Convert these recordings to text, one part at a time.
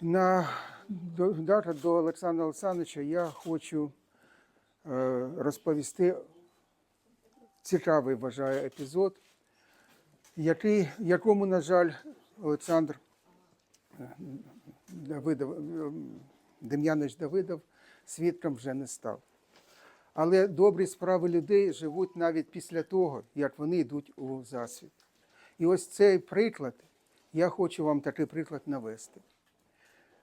На дата до Олександра Олександровича я хочу е, розповісти цікавий вважаю епізод, який, якому, на жаль, Олександр е, Давидов, е, Дем'янович Давидов свідком вже не став. Але добрі справи людей живуть навіть після того, як вони йдуть у засвіт. І ось цей приклад, я хочу вам такий приклад навести.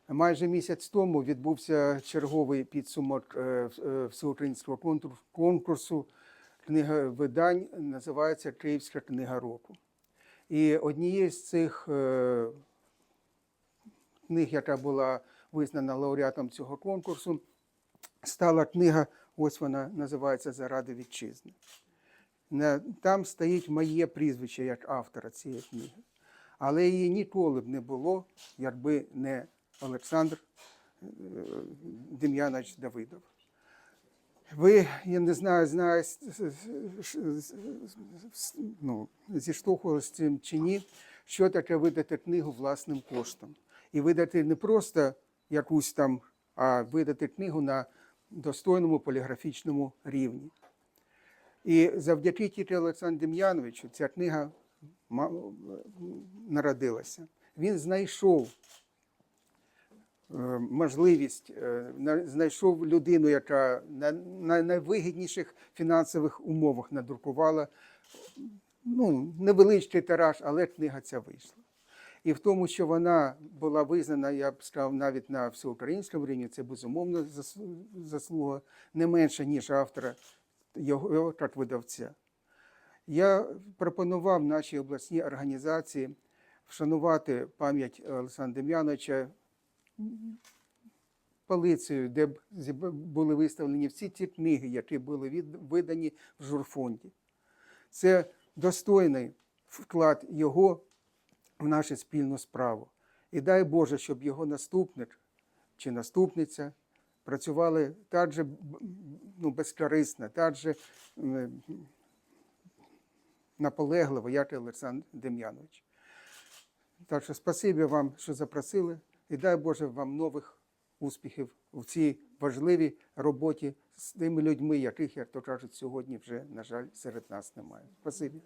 Майже місяць тому відбувся черговий підсумок е, е, всеукраїнського конкурсу книга видань, називається Київська книга року. І однією з цих е, книг, яка була визнана лауреатом цього конкурсу, стала книга, ось вона називається Заради вітчизни. Там стоїть моє прізвище як автора цієї книги. Але її ніколи б не було, якби не Олександр е, Дем'янович Давидов. Ви, я не знаю, знаю, ну, зіштовхувалися з цим чи ні, що таке видати книгу власним коштом. І видати не просто якусь там, а видати книгу на достойному поліграфічному рівні. І завдяки тільки Олександру Дем'яновичу ця книга народилася. Він знайшов можливість, е, знайшов людину, яка на, на найвигідніших фінансових умовах надрукувала ну, невеличкий тираж, але книга ця вийшла. І в тому, що вона була визнана, я б сказав, навіть на всеукраїнському рівні, це безумовно заслуга не менша, ніж автора його як видавця. Я пропонував нашій обласній організації вшанувати пам'ять Олександра Дем'яновича полицею, де були виставлені всі ті книги, які були видані в журфонді. Це достойний вклад його в нашу спільну справу. І дай Боже, щоб його наступник чи наступниця працювали так же ну, безкорисно, так же наполегливо, як і Олександр Дем'янович. Так що спасибі вам, що запросили, і дай Боже вам нових успіхів у цій важливій роботі з тими людьми, яких, як то кажуть, сьогодні вже, на жаль, серед нас немає. Спасибі.